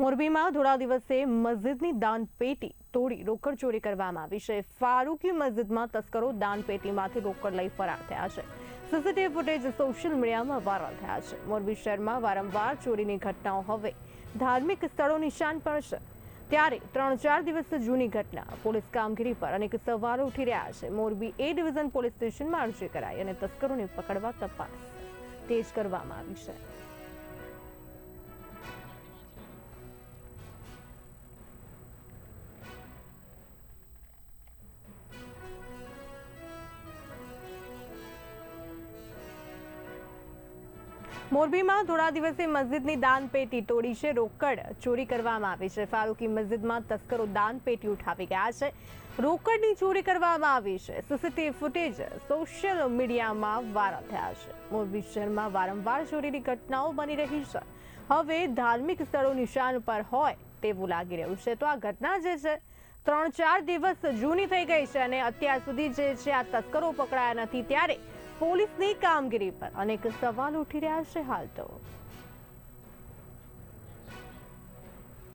મોરબીમાં થોડા દિવસે મસ્જિદની દાન પેટી તોડી રોકડ ચોરી કરવામાં આવી છે. ફારૂકી મસ્જિદમાં તસ્કરો દાન પેટીમાંથી રોકડ લઈ ફરાર થયા છે. સીસીટીવી ફૂટેજ સોશિયલ મીડિયામાં વાયરલ થયા છે. મોરબી શહેરમાં વારંવાર ચોરીની ઘટનાઓ હવે ધાર્મિક સ્થળો નિશાન પર છે. ત્યારે ત્રણ ચાર દિવસ જૂની ઘટના, પોલીસ કામગીરી પર અનેક સવાલો ઉઠી રહ્યા છે. મોરબી એ ડિવિઝન પોલીસ સ્ટેશનમાં અરજી કરાઈ અને તસ્કરોને પકડવા તપાસ તેજ કરવામાં આવી છે. મોરબીમાં થોડા દિવસે મસ્જિદની દાન પેટી તોડી છે, રોકડ ચોરી કરવામાં આવી છે. ફારૂકી મસ્જિદમાં તસ્કરો દાન પેટી ઉઠાવી ગયા છે. રોકડની ચોરી કરવામાં આવી છે. સીસીટીવી ફૂટેજ સોશિયલ મીડિયામાં વાયરલ થયા છે. મોરબી શહેરમાં વારંવાર ચોરીની ઘટનાઓ બની રહી છે. હવે ધાર્મિક સ્થળો નિશાન પર હોય તેવું લાગી રહ્યું છે. તો આ ઘટના જે છે, ત્રણ ચાર દિવસ જૂની થઈ ગઈ છે અને અત્યાર સુધી જે છે, આ તસ્કરો પકડાયા નથી. ત્યારે પોલીસની કામગીરી પર અનેક સવાલ ઉઠી રહ્યા છે હાલ તો.